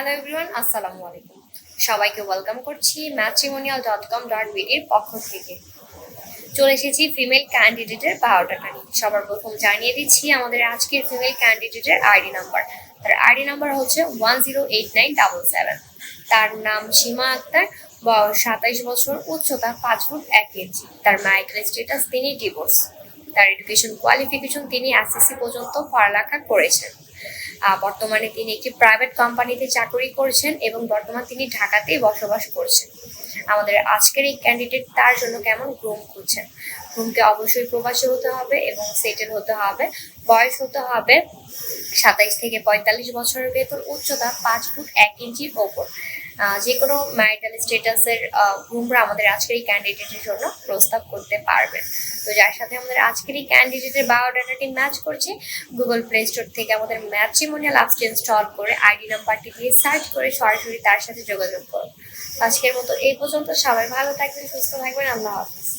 Hello everyone আসসালামু আলাইকুম সবাইকে ওয়েলকাম করছি ম্যাট্রিমোনিয়াল ডট কম ডট বিডির পক্ষ থেকে। চলে এসেছি ফিমেল ক্যান্ডিডেটের বায়োডাটা নিয়ে। সবার প্রথম জানিয়ে দিচ্ছি আমাদের আজকের ফিমেল ক্যান্ডিডেটের আইডি নাম্বার তার আইডি নাম্বার হচ্ছে one zero eight nine double seven তার নাম সীমা আক্তার, বয়স সাতাইশ বছর, উচ্চতা পাঁচ ফুট এক ইঞ্চি। তার ম্যারিটাল স্টেটাস তিনি ডিভোর্স তার এডুকেশন কোয়ালিফিকেশন তিনি এসএসসি পর্যন্ত পড়ালেখা করেছেন। বর্তমানে তিনি একটি প্রাইভেট কোম্পানিতে চাকরি করছেন এবং বর্তমান তিনি ঢাকাতেই বসবাস করছেন। আমাদের আজকের এই ক্যান্ডিডেট তার জন্য কেমন গ্রুম খুঁজছেন? গ্রুমকে অবশ্যই প্রবাসী হতে হবে এবং সেটেল হতে হবে। বয়স হতে হবে সাতাইশ থেকে পঁয়তাল্লিশ বছরের ভেতর, উচ্চতা পাঁচ ফুট এক ইঞ্চির ওপর। যে কোনো ম্যারিটাল স্টেটাসের গ্রুমরা আমাদের আজকের এই ক্যান্ডিডেটের জন্য প্রস্তাব করতে পারবেন তো যার সাথে আমাদের আজকের এই ক্যান্ডিডেটের বায়োডাটাটি ম্যাচ করছে গুগল প্লে স্টোর থেকে আমাদের ম্যাট্রিমোনিয়াল অ্যাপসটি ইনস্টল করে আইডি নাম্বারটি দিয়ে সার্চ করে সরাসরি তার সাথে যোগাযোগ করুন। আজকের মতো এই পর্যন্ত, সবাই ভালো থাকবেন, সুস্থ থাকবেন, আল্লাহ হাফিজ।